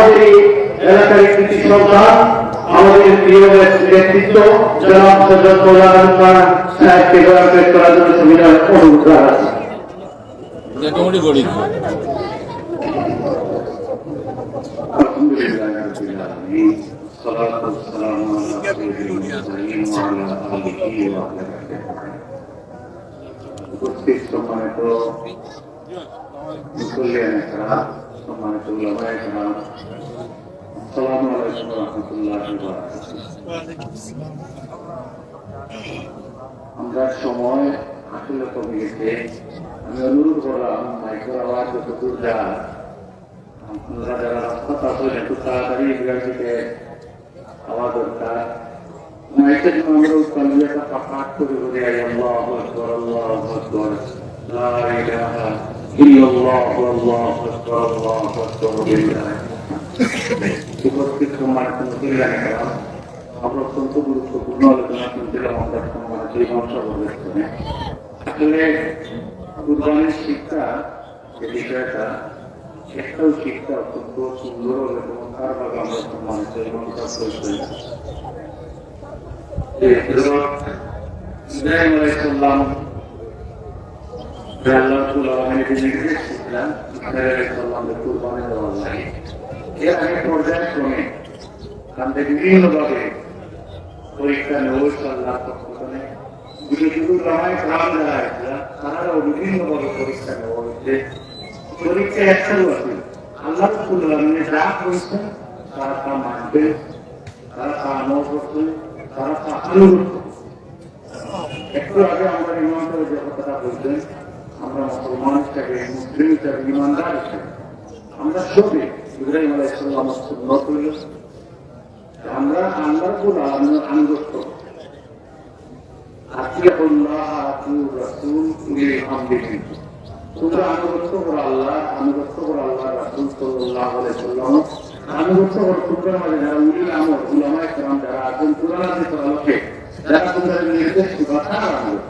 আমাদের এলাকার একটি সন্তান আমাদের প্রিয় নেতৃত্ব জনাব সজ্জত মৌলানা রহমান সাহেবকে গড়াপেট করার জন্য সুবিধার অনুরোধ আছে উপস্থিত সম্মানিত সম্মানিত আসসালামু আলাইকুম রাহমাতুল্লাহি আমরা সময় আসলে কমে গেছে। আমি অনুরোধ করলাম মাইকের আওয়াজ যতদূর যায় আপনারা যারা রাস্তা আসলে একটু তাড়াতাড়ি বিরাজিতে হওয়া দরকার। মাইকের জন্য আমরা তালিয়াটা পাঠ করে আল্লাহ আল্লাহ ইল্লাল্লাহ আল্লাহু আকবর আল্লাহু আকবর বিল্লাহ উপস্থিত সম্মানিত মুসলিম আমরা অত্যন্ত গুরুত্বপূর্ণ আলোচনা শুনছিলাম আমরা এই অংশগ্রহণে আসলে কুরবানির শিক্ষা যে বিষয়টা একটাও শিক্ষা অত্যন্ত সুন্দর এবং চমৎকারভাবে আমরা সম্মানিত এবং করেছি যে ইব্রাহিম পর্যায়ক্রমে তাদের বিভিন্নভাবে পরীক্ষা গ্রাম যারা আছে তারাও বিভিন্নভাবে পরীক্ষা নেওয়া হয়েছে পরীক্ষা একটাও আছে আল্লাহ কুল্লামে যা করেছেন তারা তা মানবে তারা তা আমল করছে তারা তা অনুরোধ করছে একটু আগে আমরা ইমান করে যে কথাটা বলছেন আমরা মুসলমান হিসাবে মুসলিম হিসাবে ইমানদার আমরা সবে ইব্রাহিম আলাইসাল্লাম সুন্নত হইল আমরা আল্লাহ আনুগত্য উলিল আমরি তোমরা আনুগত্য করো আল্লাহ, আনুগত্য করো আল্লাহ রাসূল আলাইহি সাল্লাম। আনুগত্য করো তোমরা মানে যারা উলিল আমর উলামায়ে যারা আছেন, কুরআনে আলোকে যারা তোমাদের নির্দেশ তারা আনুগত্য।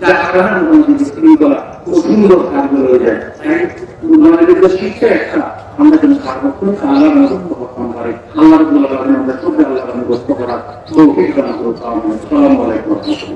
করি যার কারণে আমাদের স্ত্রীগুলা খুব সুন্দর কাজগুলো হয়ে যে আল্লাহ